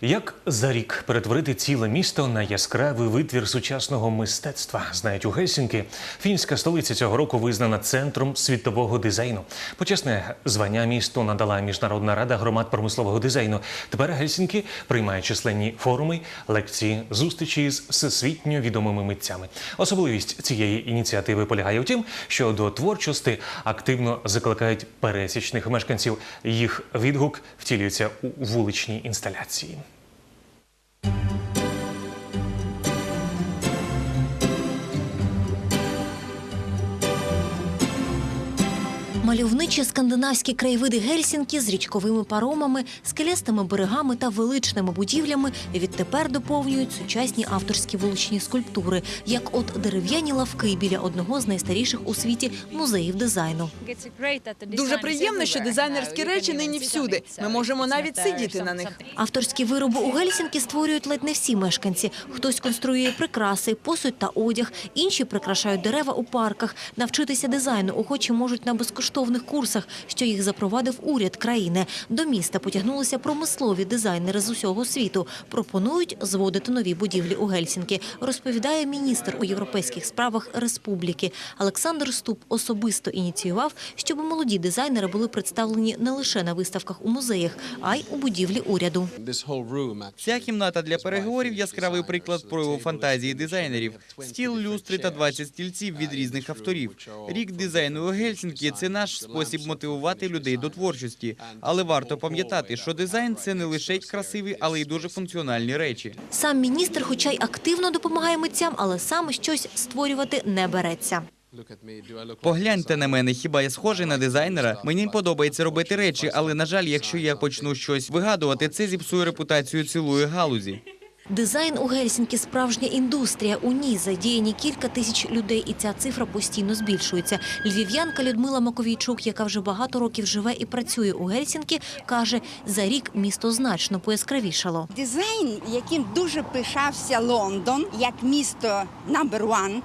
Як за рік перетворити ціле місто на яскравий витвір сучасного мистецтва, знають у Гельсінкі. Фінська столиця цього року визнана центром світового дизайну. Почесне звання місту надала Міжнародна рада громад промислового дизайну. Тепер Гельсінкі приймає численні форуми, лекції, зустрічі з всесвітньо відомими митцями. Особливість цієї ініціативи полягає в тім, що до творчості активно закликають пересічних мешканців. Їх відгук втілюється у вуличній інсталяції. Мальовничі скандинавські краєвиди Гельсінкі з річковими паромами, скелястими берегами та величними будівлями відтепер доповнюють сучасні авторські вуличні скульптури, як от дерев'яні лавки біля одного з найстаріших у світі музеїв дизайну. Дуже приємно, що дизайнерські речі нині всюди. Ми можемо навіть сидіти на них. Авторські вироби у Гельсінкі створюють ледь не всі мешканці. Хтось конструює прикраси, посуд та одяг, інші прикрашають дерева у парках. Навчитися дизайну охочі можуть на безкоштовних курсах, що їх запровадив уряд країни. До міста потягнулися промислові дизайнери з усього світу. Пропонують зводити нові будівлі у Гельсінкі, розповідає міністр у європейських справах республіки. Олександр Ступ особисто ініціював, щоб молоді дизайнери були представлені не лише на виставках у музеях, а й у будівлі уряду. Ця кімната для переговорів яскравий приклад прояву фантазії дизайнерів. Стіл, люстри та 20 стільців від різних авторів. Рік дизайну у Гельсінкі – це наш спосіб мотивувати людей до творчості. Але варто пам'ятати, що дизайн це не лише красиві, але й дуже функціональні речі. Сам міністр, хоча й активно допомагає митцям, але сам щось створювати не береться. Погляньте на мене, хіба я схожий на дизайнера? Мені подобається робити речі, але на жаль, якщо я почну щось вигадувати, це зіпсує репутацію цілої галузі. Дизайн у Гельсінкі – справжня індустрія. У ній задіяні кілька тисяч людей, і ця цифра постійно збільшується. Львів'янка Людмила Маковійчук, яка вже багато років живе і працює у Гельсінкі, каже, за рік місто значно пояскравішало. Дизайн, яким дуже пишався Лондон, як місто number one,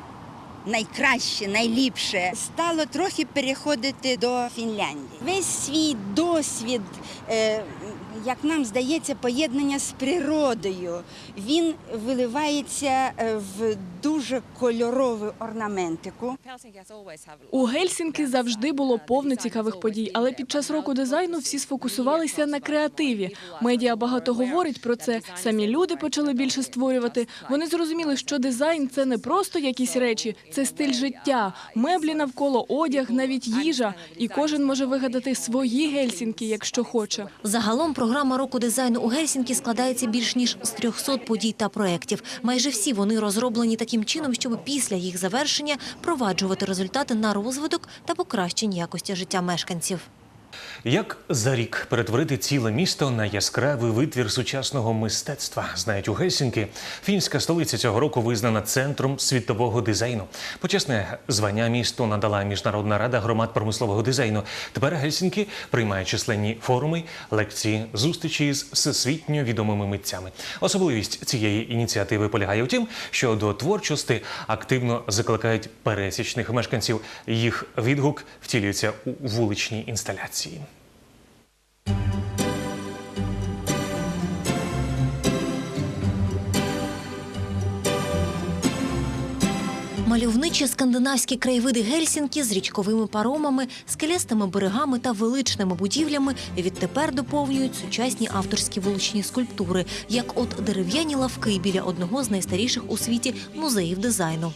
найкраще, найліпше, стало трохи переходити до Фінляндії. Весь свій досвід, е, як нам здається, поєднання з природою, він виливається е, в дуже кольорову орнаментику. У Гельсінкі завжди було повно цікавих подій, але під час року дизайну всі сфокусувалися на креативі. Медіа багато говорить про це. Самі люди почали більше створювати. Вони зрозуміли, що дизайн це не просто якісь речі, це стиль життя, меблі навколо одяг, навіть їжа. І кожен може вигадати свої Гельсінкі, якщо хоче. Загалом програма року дизайну у Гельсінкі складається більш ніж з 300 подій та проєктів. Майже всі вони розроблені таким чином, щоб після їх завершення проваджувати результати на розвиток та покращення якості життя мешканців. Як за рік перетворити ціле місто на яскравий витвір сучасного мистецтва, знають у Гельсінкі. Фінська столиця цього року визнана центром світового дизайну. Почесне звання місту надала Міжнародна рада громад промислового дизайну. Тепер Гельсінкі приймає численні форуми, лекції, зустрічі з всесвітньо відомими митцями. Особливість цієї ініціативи полягає в тім, що до творчості активно закликають пересічних мешканців. Їх відгук втілюється у вуличній інсталяції. ziehen. Мальовничі скандинавські краєвиди Гельсінкі з річковими паромами, скелястими берегами та величними будівлями відтепер доповнюють сучасні авторські вуличні скульптури, як от дерев'яні лавки біля одного з найстаріших у світі музеїв дизайну.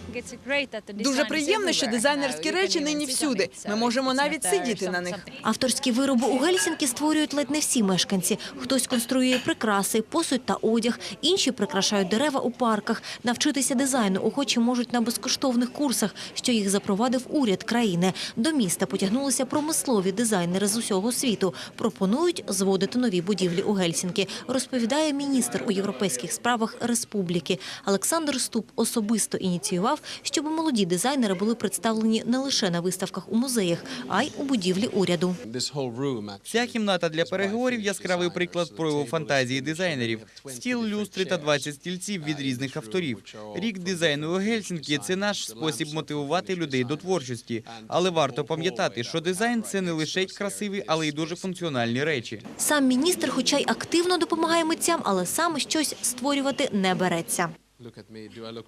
Дуже приємно, що дизайнерські речі нині всюди. Ми можемо навіть сидіти на них. Авторські вироби у Гельсінкі створюють ледь не всі мешканці. Хтось конструює прикраси, посуд та одяг, інші прикрашають дерева у парках. Навчитися дизайну охочі можуть на безкоштовних курсах, що їх запровадив уряд країни. До міста потягнулися промислові дизайнери з усього світу. Пропонують зводити нові будівлі у Гельсінкі, розповідає міністр у європейських справах республіки. Олександр Ступ особисто ініціював, щоб молоді дизайнери були представлені не лише на виставках у музеях, а й у будівлі уряду. Ця кімната для переговорів яскравий приклад прояву фантазії дизайнерів. Стіл, люстри та 20 стільців від різних авторів. Рік дизайну у Гельсінкі – це наш наш спосіб мотивувати людей до творчості. Але варто пам'ятати, що дизайн це не лише красиві, але й дуже функціональні речі. Сам міністр, хоча й активно допомагає митцям, але сам щось створювати не береться.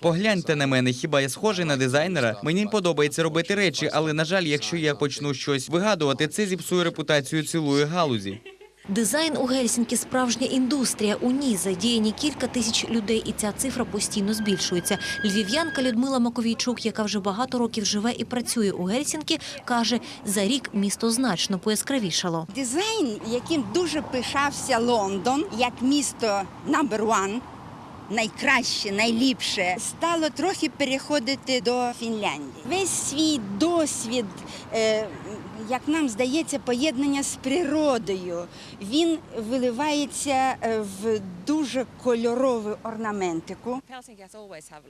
Погляньте на мене, хіба я схожий на дизайнера? Мені подобається робити речі, але на жаль, якщо я почну щось вигадувати, це зіпсує репутацію цілої галузі. Дизайн у Гельсінкі – справжня індустрія. У ній задіяні кілька тисяч людей, і ця цифра постійно збільшується. Львів'янка Людмила Маковійчук, яка вже багато років живе і працює у Гельсінкі, каже, за рік місто значно пояскравішало. Дизайн, яким дуже пишався Лондон, як місто number one, найкраще, найліпше, стало трохи переходити до Фінляндії. Весь свій досвід, е, як нам здається, поєднання з природою, він виливається е, в дуже кольорову орнаментику.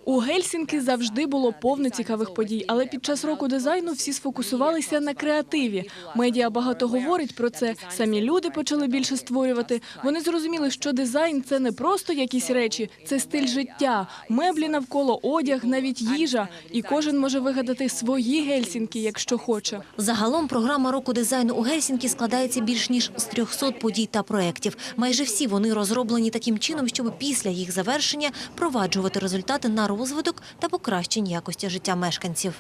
У Гельсінки завжди було повно цікавих подій, але під час року дизайну всі сфокусувалися на креативі. Медіа багато говорить про це. Самі люди почали більше створювати. Вони зрозуміли, що дизайн це не просто якісь речі, це стиль життя, меблі навколо одяг, навіть їжа. І кожен може вигадати свої Гельсінки, якщо хоче. Загалом програма року дизайну у Гельсінкі складається більш ніж з 300 подій та проєктів. Майже всі вони розроблені таким чином, щоб після їх завершення проваджувати результати на розвиток та покращення якості життя мешканців.